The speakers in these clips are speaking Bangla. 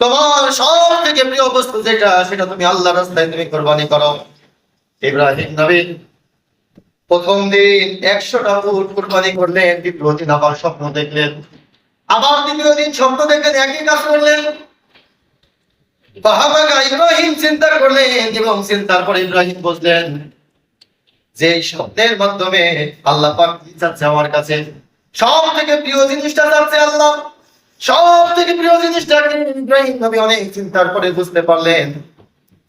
তোমার সব থেকে প্রিয় বস্তু যেটা, সেটা তুমি আল্লাহ রাস্তায় তুমি কোরবানি করো। ইব্রাহিম নবী প্রথম দিন একশোটা কোরবানি করলেন, দ্বিতীয় দিন আবার স্বপ্ন দেখলেন। আবার দ্বিতীয় দিন স্বপ্ন দেখলেন, একই কাজ করলেন। বাহাবাগা ইব্রাহিম চিন্তা করলেন এবং চিন্তার পর ইব্রাহিম বুঝলেন, যে স্বপ্নের মাধ্যমে আল্লাহ পাক চাচ্ছে আমার কাছে সব থেকে প্রিয় জিনিসটা চাচ্ছে আল্লাহ। সব থেকে প্রিয় অনেক চিন্তার পরে বুঝতে পারলেন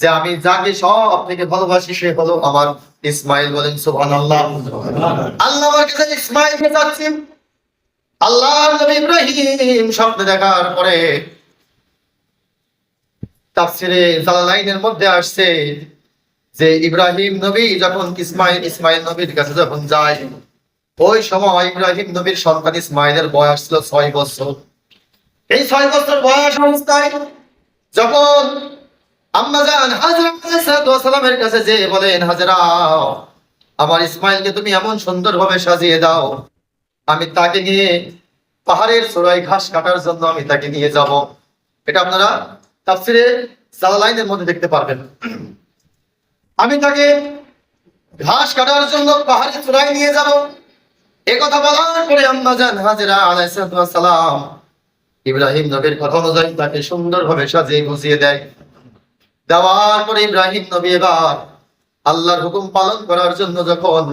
যে আমি যাকে সব থেকে ভালোবাসি সে হলো আমার ইসমাইল বলেন আল্লাহ আল্লাহ আমার কাছে চাচ্ছি। আল্লাহ ইব্রাহিম দেখার পরে তাফসিরে জালালাইনের মধ্যে আসছে যে ইব্রাহিম নবী যখন ইসমাইল ইসমাইল নবীর কাছে যখন যায়, ওই সময় ইব্রাহিম নবীর সন্তান ইসমাইলের বয়স ছিল ছয় বছর। এই ছয় বছর বয়স অবস্থায় যখন কাছে যে বলেন, হাজরা, আমার ইসমাইলকে তুমি এমন সুন্দরভাবে সাজিয়ে দাও। আমি তাকে নিয়ে পাহাড়ের ঘাস কাটার জন্য আমি তাকে নিয়ে যাব। এটা আপনারা তাফসিরে মধ্যে দেখতে পারবেন। আমি তাকে ঘাস কাটার জন্য পাহাড়ের চূড়ায় নিয়ে যাব। এ কথা বলার পরে আম্মা জান হাজরা আলাইহিস সালাম ইব্রাহিম নবীর কথা অনুযায়ী তাকে সুন্দরভাবে সাজিয়ে গুছিয়ে দেয়। দেওয়ার পরে ইব্রাহিম নবী এবার আল্লাহর হুকুম পালন করার জন্য যখন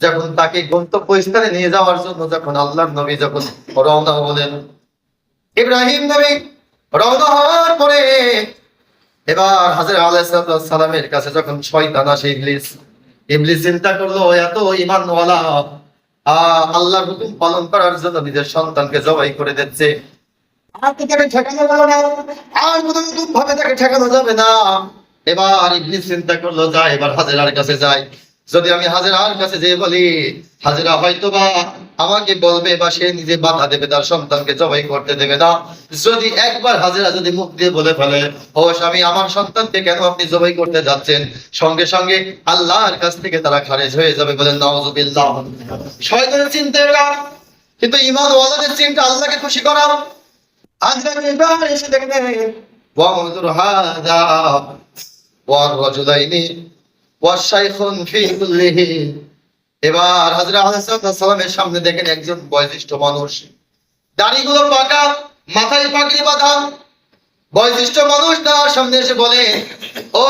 যখন তাকে গন্তব্য স্থানে নিয়ে যাওয়ার জন্য যখন আল্লাহর নবী যখন রওনা হলেন, ইব্রাহিম নবী রওনা হওয়ার পরে এবার হাজার আলাইসালামের কাছে যখন শয়তান আসে, ইবলিস ইবলিস চিন্তা করল, এত ইমানওয়ালা আল্লাহর হুকুম পালন করার জন্য নিজের সন্তানকে জবাই করে দিচ্ছে। আর ঠেকানো যাবে না। নতুন ভাবে তাকে ঠেকানো যাবে না। এবার ইবলিস চিন্তা করল যায় এবার হাজেরার কাছে যায়। যদি আমি হাজেরার কাছে যেয়ে বলি, হাজেরা হয়তো বা আমাকে বলবে বা সে নিজে বাধা দেবে, তার সন্তানকে জবাই করতে দেবে না। যদি একবার হাজেরা যদি মুখ দিয়ে বলে ফেলে, ও স্বামী, আমার সন্তানকে কেন আপনি জবাই করতে যাচ্ছেন? সঙ্গে সঙ্গে আল্লাহর কাছ থেকে তারা খারেজ হয়ে যাবে বলেন নওয়াজুবিল্লাহ শয়তানের চিন্তা এরা, কিন্তু ইমান ওয়ালাদের চিন্তা আল্লাহকে খুশি করা। হাজরা এবার এসে দেখলেন ওয়ামুদুর হাদা ওয়াররাজুলাইনি এবার সামনে দেখেন একজন মানুষ। দাড়িগুলো পাকা, মাথায় বাঁধা। মানুষ তার সামনে এসে বলে, ও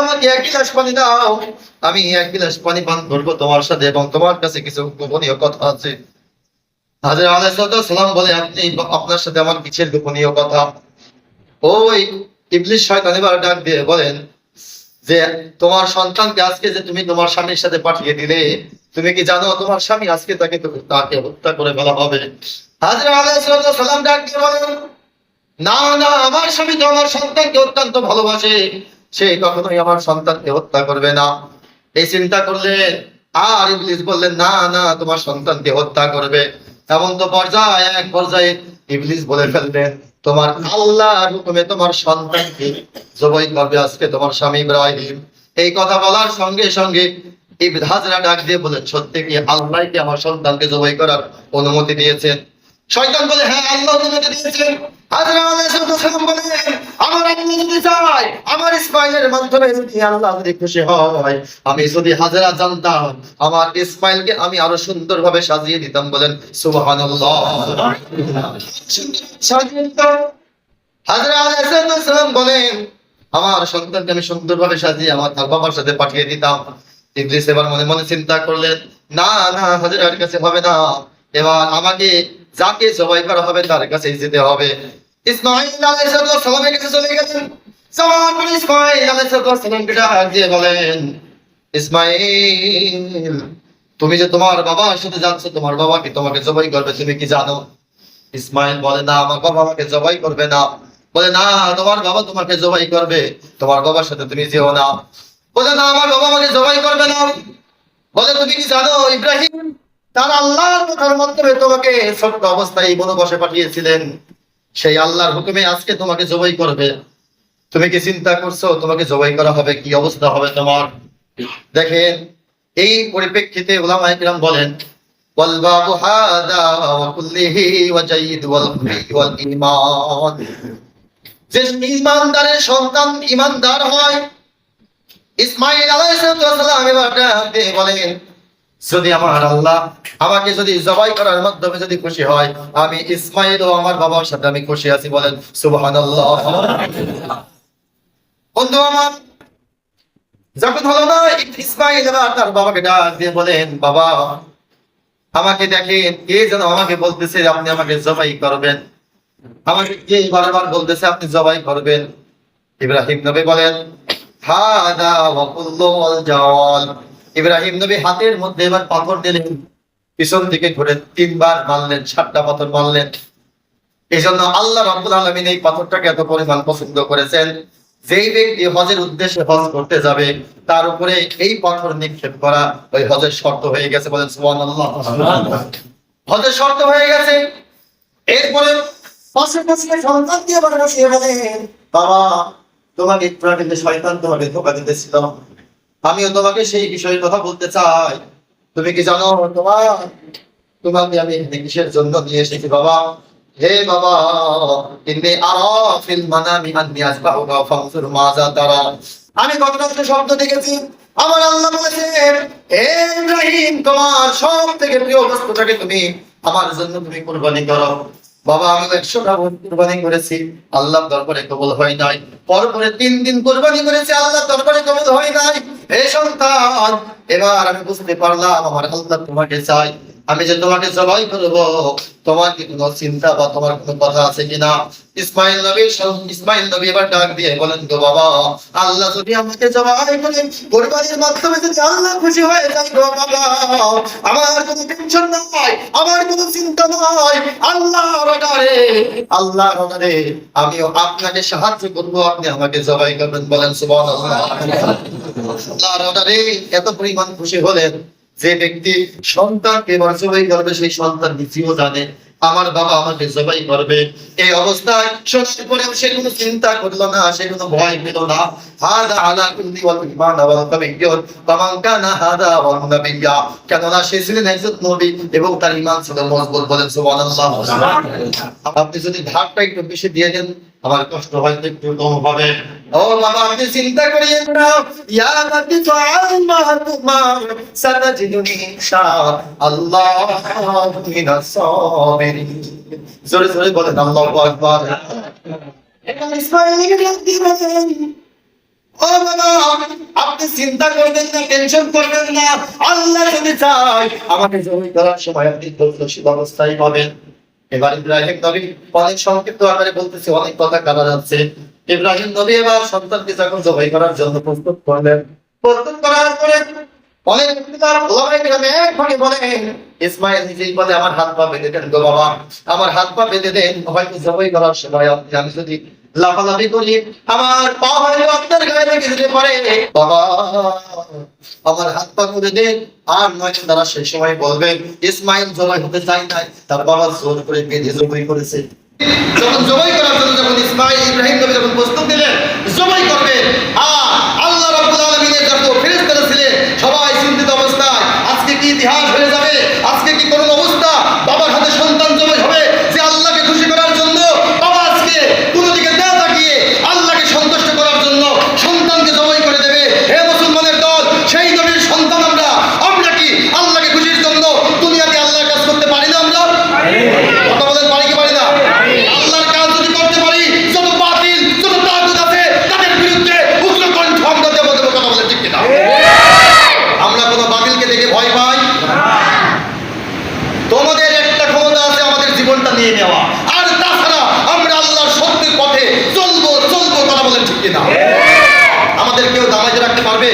আমাকে এক পানি দাও। আমি এক গিলাস পানি পান করব তোমার সাথে এবং তোমার কাছে কিছু গোপনীয় কথা আছে। হাজরা আলাইসালাম বলে, আপনি আপনার সাথে আমার কিসের গোপনীয় কথা। ওই ইবলিশ শয়তান এবার ডাক দিয়ে বলেন যে তোমার সন্তানকে আজকে যে তুমি তোমার স্বামীর সাথে পাঠিয়ে দিলে, তুমি কি জানো তোমার স্বামী আজকে তাকে তাকে হত্যা করে ফেলা হবে? না না, আমার স্বামী তো আমার সন্তানকে অত্যন্ত ভালোবাসে। সে কখনোই আমার সন্তানকে হত্যা করবে না। এই চিন্তা করলেন আর ইবলিস বললেন, না না, তোমার সন্তানকে হত্যা করবে। এমন তো পর্যায়ে, এক পর্যায়ে ইবলিস বলে ফেললেন তোমার আল্লাহর হুকুমে তোমার সন্তানকে জবাই করবে আজকে তোমার স্বামী ইব্রাহিম। এই কথা বলার সঙ্গে সঙ্গে হাজরা ডাক দিয়ে বলেন সত্যি কি আল্লাহ কি আমার সন্তানকে জবাই করার অনুমতি দিয়েছেন? শয়তান বলে হ্যাঁ আল্লাহ অনুমতি দিয়েছেন। হাজরা বলে আমার ইসমাইলের মাধ্যমে যদি আল্লাহ যদি খুশি হয়, আমি যদি হাজরা জানতাম, আমার আমি আরও সুন্দরভাবে সাজিয়ে দিতাম বলেন হাজরা বলেন, আমার সন্তানকে আমি সুন্দরভাবে সাজিয়ে আমার তার বাবার সাথে পাঠিয়ে দিতাম। ইবলিস এবার মনে মনে চিন্তা করলেন, না না, হাজরার কাছে হবে না। এবার আমাকে যাকে জবাই করা হবে, তার কাছে যেতে হবে। তুমি যে তোমার সাথে যাচ্ছ, তোমার তোমাকে জবাই করবে, তুমি কি জানো? ইসমাইল বলে, না, আমার বাবা আমাকে জবাই করবে না। বলে, না, তোমার বাবা তোমাকে জবাই করবে, তোমার বাবার সাথে তুমি যেও না। বলে, না, আমার বাবা আমাকে জবাই করবে না। বলে, তুমি কি জানো, ইব্রাহিম, তার আল্লাহর কথার মাধ্যমে তোমাকে ছোট্ট অবস্থায় বনবাসে পাঠিয়েছিলেন? সেই আল্লাহর হুকুমে আজকে তোমাকে জবাই করবে। তুমি কি চিন্তা করছ? তোমাকে জবাই করা হবে? কি অবস্থা হবে তোমার? দেখেন, এই পরিপ্রেক্ষিতে ওলামাইকরাম বলেন যে ইমানদারের সন্তান ইমানদার হয় ইসমাইল আলাইহিস বলেন যদি আমার আল্লাহ আমাকে যদি জবাই করার মাধ্যমে যদি খুশি হয়, আমি ইসমাইল ও আমার বাবার সাথে আমি খুশি আছি বলেন, সুবহানাল্লাহ। বন্ধু আমার, যখন হলো না, ইসমাইল তার বাবাকে ডাক দিয়ে বলেন, বাবা, আমাকে দেখেন, কে যেন আমাকে বলতেছে আপনি আমাকে জবাই করবেন? আমাকে কে বারবার বলতেছে আপনি জবাই করবেন? ইব্রাহিম নবী বলেন জাওয়াল। ইব্রাহিম নবী হাতের মধ্যে এবার পাথর দিলেন পিছন দিকে ঘুরে তিনবার মারলেন, সাতটা পাথর মারলেন। এই জন্য আল্লাহ রাব্বুল আলামিন এই পাথরটাকে এত পরিমাণ পছন্দ করেছেন। যেই ব্যক্তি হজের উদ্দেশ্যে হজ করতে যাবে, তার উপরে এই পাথর নিক্ষেপ করা ওই হজের শর্ত হয়ে গেছে বলেন সুবহানাল্লাহ। হজের শর্ত হয়ে গেছে। এরপরে পাশে সন্তান দিয়ে বাবা, তোমাকে একটু আগে যে শয়তান তোমাকে ধোকা দিতেছিল। আমিও তোমাকে সেই বিষয়ে কথা বলতে চাই। তুমি কি জানো তোমার তোমাকে আমি কিসের জন্য নিয়ে এসেছি, বাবা। হে বাবা, ইন্নি আরা ফিল মানামি আন্নি আসবাহুকা ফানজুর মাযা তারা। আমি কত শব্দ দেখেছি। আমার আল্লাহ বলেছেন হে ইব্রাহিম, তোমার সব থেকে প্রিয় বস্তুটাকে তুমি আমার জন্য তুমি কুরবানি করো। বাবা, আমি একশোটা কোরবানি করেছি আল্লাহ দরবারে কবল হয় নাই। পরপরে তিন দিন কোরবানি করেছি আল্লাহ দরবারে কবল হয় নাই। হে সন্তান, এবার আমি বুঝতে পারলাম, আমার আল্লাহ তোমাকে চাই। আমি যে তোমাকে জবাই করব, তোমার কি কোনো চিন্তা বা তোমার কোনো কথা আছে কিনা? ইসমাইল নবী ইসমাইল নবী এবার ডাক দিয়ে বলেন, গো বাবা, আল্লাহ যদি আমাকে জবাই করেন কোরবানির মাধ্যমে যদি আল্লাহ খুশি হয়ে যায়, গো বাবা, আমার কোনো টেনশন নাই, আমার কোনো চিন্তা নাই আল্লাহ রডারে আল্লাহ রডারে আমিও আপনাকে সাহায্য করব, আপনি আমাকে জবাই করবেন। বলেন, সুবহানাল্লাহ। আল্লাহ রডারে এত পরিমাণ খুশি হলেন যে ব্যক্তি সন্তানকে জবাই করবে সেই সন্তান নিজেও জানে। আমার বাবা আমাকে জবাই করবে এই অবস্থায় পরেও সে কোনো চিন্তা করল না সে কোনো ভয় পেল না। হাদা আলা কুল্লি ওয়াল ইমান কানা হাদা নাবিয়্যা কেননা সে ছিলেন একজন নবী এবং তার ঈমান ছিল মজবুত বলেন সুবহানাল্লাহ। আপনি যদি ধারটা একটু বেশি দিয়ে দেন আমার কষ্ট হয়তো একটু কম হবে ও চিন্তা করিয়েন না ইয়া আল্লাহ জোরে জোরে বলেন আকবার ও বাবা আপনি চিন্তা করবেন না টেনশন করবেন না আল্লাহ যদি চায় আমাকে জমি করার সময় আপনি দোষী অবস্থায় পাবেন এবার ইব্রাহিম নবী অনেক সংক্ষিপ্ত আকারে বলতেছি, অনেক কথা কারা যাচ্ছে ইব্রাহিম নবী এবার সন্তানকে যখন জবাই করার জন্য প্রস্তুত করলেন, প্রস্তুত করার পরে ইসমাইল নিজেই বলে, আমার হাত পা বেঁধে দেন গো বাবা, আমার হাত পা বেঁধে দেন। হয়তো জবাই করার সময় আপনি, আমি যদি লাফালাফি করি, আমার পা হয়তো আপনার গায়ে লেগে যেতে পারে। আমার হাত পা করে দেন, আর নয়তো তারা সেই সময় বলবেন ইসমাইল জবাই হতে চাই নাই। তার বাবা জোর করে বেঁধে জবাই করেছে। যখন জবাই করার জন্য যখন ইসমাইল ইব্রাহিম নবী যখন প্রস্তুত দিলেন জবাই করবেন আর আল্লাহ রাব্বুল আলামিনের যত ফেরেশতারা ছিলেন সবাই চিন্তিত অবস্থায় আজকে কি ইতিহাস হয়ে যাবে আজকে কি কোন অবস্থা বাবার হাতে সন্তান জবাই হবে যে আল্লাহকে খুশি করার জন্য বাবা আজকে কোন দিকে না তাকিয়ে আল্লাহকে সন্তুষ্ট করার জন্য সন্তানকে জবাই করে দেবে হে মুসলমানের দল সেই নবীর সন্তান আমরা আমরা কি আল্লাহকে খুশির জন্য দুনিয়াতে আল্লাহর কাজ করতে পারি না আমরা কথা বলেন পারি কি পারি না আল্লাহর কাজ যদি করতে পারি যত বাতিল যত তাগুত আছে তাদের বিরুদ্ধে উগ্র কণ্ঠ আমরা দেব দেব কথা বলেন ঠিক কিনা আমরা কোনো বাতিলকে দেখে ভয় পাই তোমাদের একটা ক্ষমতা আছে আমাদের জীবনটা নিয়ে নেওয়া আর তাছাড়া আমরা আল্লাহর সত্যের পথে চলবো চলবো কথা বলেন ঠিক কিনা আমাদের কেউ দামাইতে রাখতে পারবে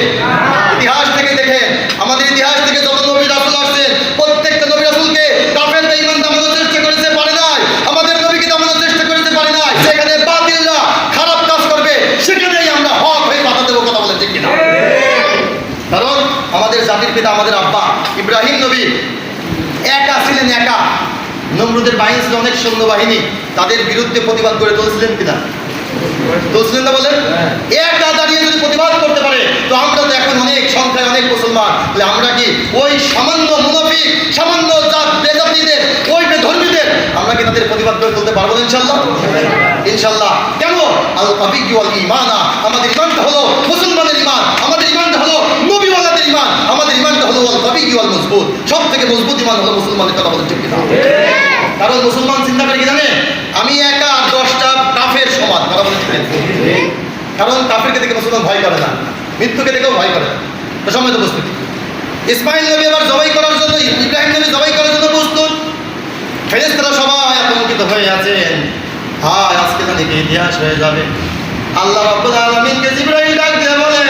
ইতিহাস থেকে দেখে আমাদের ইতিহাস থেকে যত নবী রাসূল আসছেন প্রত্যেকটা নবী রাসূলকে কাফের বেঈমান দামানোর চেষ্টা করেছে পারে নাই আমাদের নবীকে দামানোর চেষ্টা করেছে পারে নাই সেখানে বাতিলরা খারাপ কাজ করবে সেখানেই আমরা হক হয়ে বাধা দেবো কথা বলেন ঠিক কিনা কারণ আমাদের জাতির পিতা আমাদের আব্বা ইব্রাহিম নবী ছিলেন একা। নমরুদের বাহিনী ছিল অনেক সৈন্যবাহিনী তাদের বিরুদ্ধে প্রতিবাদ করে তুলছিলেন কিনা? তুলছিলেন না বলেন? একা দাঁড়িয়ে যদি প্রতিবাদ করতে পারে তো আমরা তো এখন অনেক সংখ্যায় অনেক মুসলমান। তাহলে আমরা কি ওই সামান্য মুনাফিক সামান্য আমরা কি তাদের প্রতিবাদ করে তুলতে পারব না ইনশাল্লাহ ইনশাল্লাহ কেন? আল আমাদের ইমানটা হলো মুসলমানের ইমান আমাদের ইমানটা হলো নবীওয়ালাদের ইমান আমাদের ইমানটা হলো আল কাবিগি ওয়াল মজবুত সব থেকে মজবুত ইমান হলো মুসলমানের কথা বলেন ঠিক কিনা? কারণ মুসলমান চিন্তা করে কি জানেন আমি একা আর দশটা কাফের সমান কথা বলেন ঠিক? কারণ কাফেরকে দেখে মুসলমান ভয় করে না মৃত্যুকে দেখেও ভয় করে না। তো সময় তো প্রস্তুতি। ইসমাইল নবী এবার জবাই করার জন্য ইব্রাহিম নবী জবাই করার জন্য প্রস্তুত। ফেরেস্তারা সবাই আতঙ্কিত হয়ে আছেন। হায় আজকে জানি কি ইতিহাস হয়ে যাবে। আল্লাহ রাব্বুল আলামিনকে জিবরাইল ডাক দিয়ে বলেন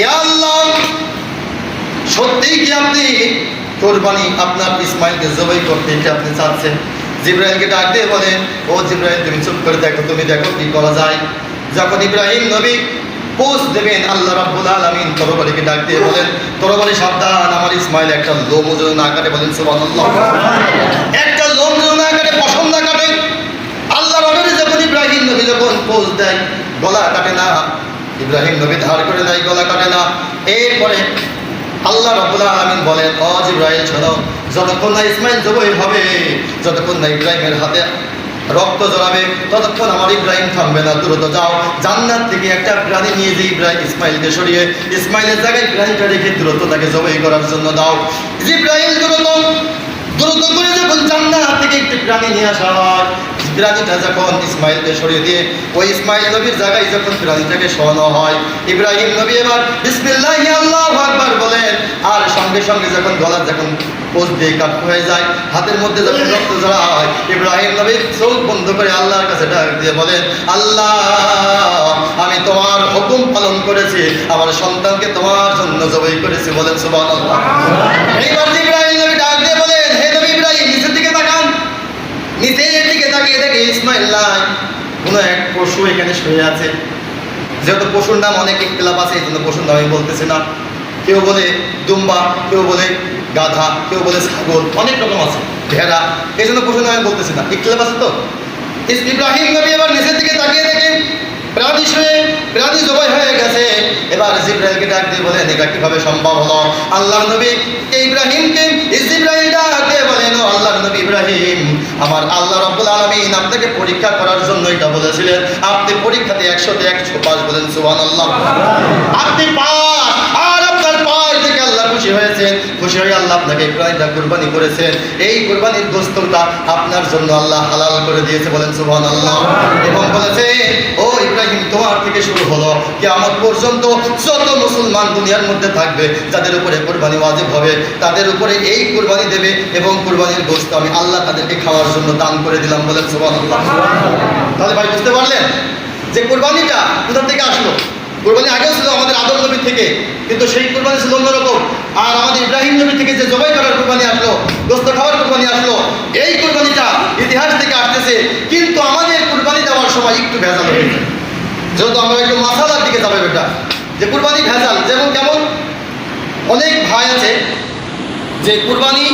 ইয়া আল্লাহ সত্যি কি আপনি কোরবানি আপনার ইসমাইলকে জবাই করতে কি আপনি চাচ্ছেন? জিব্রাইলকে ডাক দিয়ে বলেন ও জিব্রাইল, তুমি চুপ করে দেখো, তুমি দেখো কি করা যায়? যখন ইব্রাহিম নবী পোস্ট দেবেন, আল্লাহ রাব্বুল আলামিন তরবারিকে ডাক দিয়ে বলেন, তরবারি সাবধান, আমার ইসমাইল একটা লোম যেন না কাটে, বলেন, সুবহানাল্লাহ। একটা লোম যেন না কাটে পছন্দ কাটে। আল্লাহ নবী যখন ইব্রাহিম নবী যখন পোস্ট দেয়, গলা কাটে না। ইব্রাহিম নবী ধার করে দেয়, গলা কাটে না। এরপরে আল্লাহ রাব্বুল আলামিন বলেন, ও জিব্রাইল, শোনো, যতক্ষণ না ইসমাইল জবাই হবে, যতক্ষণ না ইব্রাহিমের হাতে রক্ত জড়াবে ততক্ষণ আমার ইব্রাহিম থামবে না। দ্রুত যাও, জান্নাত থেকে একটা প্রাণী নিয়ে যে ইব্রাহিম ইসমাইলকে সরিয়ে, ইসমাইলের জায়গায় প্রাণীটা রেখে দ্রুত তাকে জবাই করার জন্য দাও। ইব্রাহিম দ্রুত দ্রুত করে যখন জান্নাত থেকে একটি প্রাণী নিয়ে আসা হয় প্রাণীটা যখন ইসমাইলকে সরিয়ে দিয়ে, ওই ইসমাইল নবীর জায়গায় যখন প্রাণীটাকে শোয়ানো হয়, ইব্রাহিম নবী এবার বিসমিল্লাহ আল্লাহ আকবার বলেন, আর সঙ্গে সঙ্গে যখন গলা যখন পোষ দিয়ে কাট হয়ে যায়, হাতের মধ্যে যখন রক্ত জড়া হয়, ইব্রাহিম নবী চোখ বন্ধ করে আল্লাহর কাছে ডাক দিয়ে বলেন, আল্লাহ, আমি তোমার হুকুম পালন করেছি, আমার সন্তানকে তোমার জন্য জবাই করেছি। বলেন সুবহানাল্লাহ। এইবার ইব্রাহিম নবী ডাক দিয়ে বলেন হে নবী ইব্রাহিম নিচের দিকে তাকান নিচের দিকে তাকিয়ে দেখে ইসমাইল নাই। কোনো এক পশু এখানে শুয়ে আছে। যেহেতু পশুর নাম অনেক ইনকিলাপ আছে এই জন্য পশুর নাম আমি বলতেছি না। কেউ বলে দুম্বা, কেউ বলে গাধা, কেউ বলে ছাগল, অনেক রকম আছে, ভেড়া। এই জন্য পশুর নাম আমি বলতেছি না। ইনকিলাপ আছে তো? ইব্রাহিম নবী এবার নিচের দিকে তাকিয়ে দেখে আল্লাহ আল্লাহ আল্লাহ পরীক্ষা করার জন্য এটা বলেছিলেন। আপনি পরীক্ষাতে একশোতে একশো পাস বলেন, সুবহানাল্লাহ। আপনি পাস, আর আপনার আল্লাহ আল্লাহ আপনাকে করেছেন। এই আপনার জন্য আল্লাহ হালাল করে দিয়েছে বলেন, সুবহানাল্লাহ। এবং বলেছে, ও তোমার থেকে শুরু হলো। কিয়ামত পর্যন্ত যত মুসলমান দুনিয়ার মধ্যে থাকবে, যাদের উপরে কুরবানি ওয়াজিব হবে, তাদের উপরে এই কুরবানি দেবে এবং কুরবানির গোস্ত আমি আল্লাহ তাদেরকে খাওয়ার জন্য দান করে দিলাম বলেন সুবহানাল্লাহ। তাহলে ভাই, বুঝতে পারলেন? যে কুরবানিটা কোথা থেকে আসলো? কোরবানি আগেও ছিল আমাদের আদম নবী থেকে, কিন্তু সেই কোরবানি ছিল অন্যরকম। আর আমাদের ইব্রাহিম নবী থেকে যে জবাই করার কোরবানি আসলো দোস্ত খাওয়ার কোরবানি আসলো, এই কোরবানিটা ইতিহাস থেকে আসতেছে, কিন্তু আমাদের কোরবানি দেওয়ার সময় একটু ভেজাল হয়েছে যেহেতু আমরা একটু মাসালার দিকে যাবে বেটা। যে কুরবানি ভেজাল, যেমন কেমন অনেক ভাই আছে, যে কুরবানি